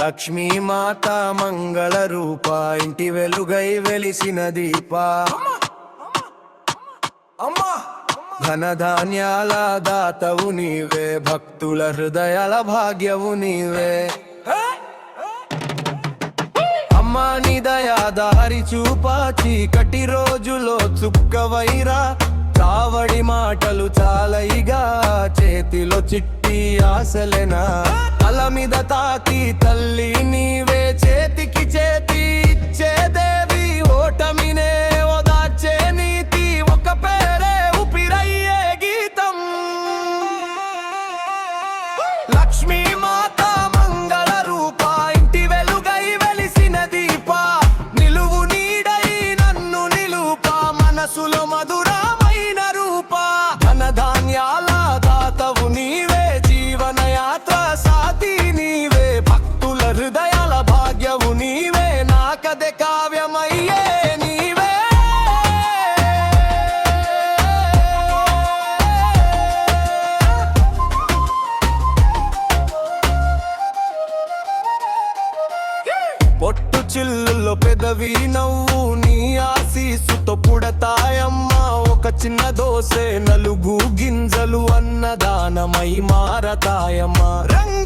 లక్ష్మీ మాత మంగళ రూప ఇంటి వెలుగై వెలిసిన దీప. ధనధాన్యాల దాతవు నీవే భక్తుల హృదయాల భాగ్యవు నీవే. అమ్మా నీ దయా దారి చూపా చీకటి రోజులో చుక్కవైరా. చావడి మాటలు చాలయిగా చేతిలో చిట్టి ఆశలెనా? తల మీద తాకి తల్లి నీవే చేతికి చేతి ఇచ్చేదేవి ఓటమినే ఓదార్చే నీతి. ఒక పేరే ఉపిరయ్యే గీతం. లక్ష్మీ మాత మంగళ రూప ఇంటి వెలుగై వెలిసిన దీప. నిలువు నీడై నన్ను నిలుప మనసులో మధుర కావ్యమయ్యే నీవే. పొట్టు చిల్లులో పెదవి నవ్వు నీ ఆశీసుతో పుడతాయమ్మా. ఒక చిన్న దోసే నలుగు గింజలు అన్నదానమై మారతాయమ్మా. రంగుల